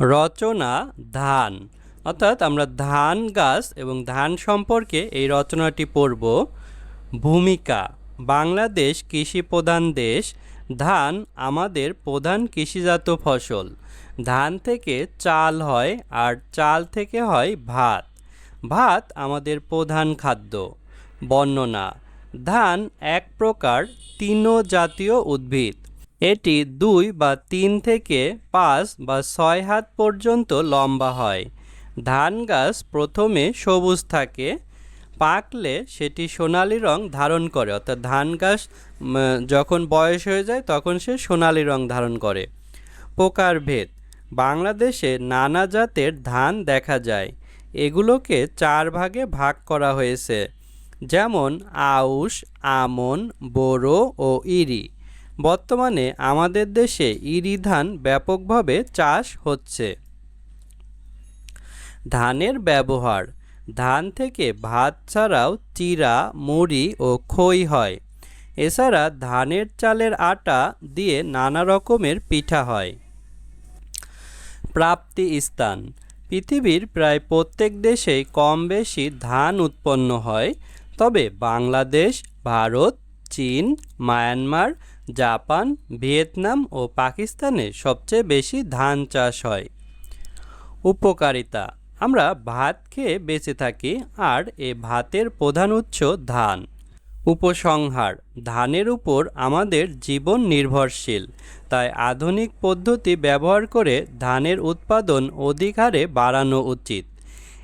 রচনা ধান। অর্থাৎ আমরা ধান গাছ এবং ধান সম্পর্কে এই রচনাটি পড়ব। ভূমিকা, বাংলাদেশ কৃষি প্রধান দেশ। ধান আমাদের প্রধান কৃষিজাত ফসল। ধান থেকে চাল হয় আর চাল থেকে হয় ভাত। ভাত আমাদের প্রধান খাদ্য। বর্ণনা, ধান এক প্রকার তৃণজাতীয় উদ্ভিদ। এটি দুই বা তিন থেকে পাঁচ বা ছয় হাত পর্যন্ত লম্বা হয়। ধান গাছ প্রথমে সবুজ থাকে, পাকলে সেটি সোনালি রং ধারণ করে। অর্থাৎ ধান গাছ যখন বয়স হয়ে যায় তখন সে সোনালি রং ধারণ করে। প্রকার ভেদ বাংলাদেশে নানা জাতের ধান দেখা যায়। এগুলোকে চার ভাগে ভাগ করা হয়েছে। যেমন আউশ, আমন, বোরো ও ইরি। বর্তমানে আমাদের দেশে ইরি ধান ব্যাপকভাবে চাষ হচ্ছে। ধানের ব্যবহার, ধান থেকে ভাত ছাড়াও চিরা, মুড়ি ও খই হয়। এছাড়া ধানের চালের আটা দিয়ে নানা রকমের পিঠা হয়। প্রাপ্তি স্থান, পৃথিবীর প্রায় প্রত্যেক দেশেই কম বেশি ধান উৎপন্ন হয়, তবে বাংলাদেশ, ভারত, চীন, মায়ানমার জাপান, ভিয়েতনাম ও পাকিস্তানে সবচেয়ে বেশি ধান চাষ হয়। উপকারিতা, আমরা ভাত খেয়ে বেঁচে থাকি আর এ ভাতের প্রধান উৎস ধান। উপসংহার, ধানের উপর আমাদের জীবন নির্ভরশীল, তাই আধুনিক পদ্ধতি ব্যবহার করে ধানের উৎপাদন অধিক হারে বাড়ানো উচিত।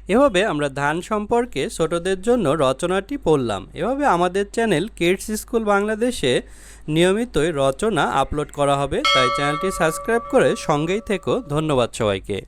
এভাবে আমরা ধান সম্পর্কে ছোটদের জন্য রচনাটি পড়লাম। এভাবে আমাদের চ্যানেল কিডস স্কুল বাংলাদেশে নিয়মিতই রচনা আপলোড করা হবে। তাই চ্যানেলটি সাবস্ক্রাইব করে সঙ্গেই থেকো। ধন্যবাদ সবাইকে।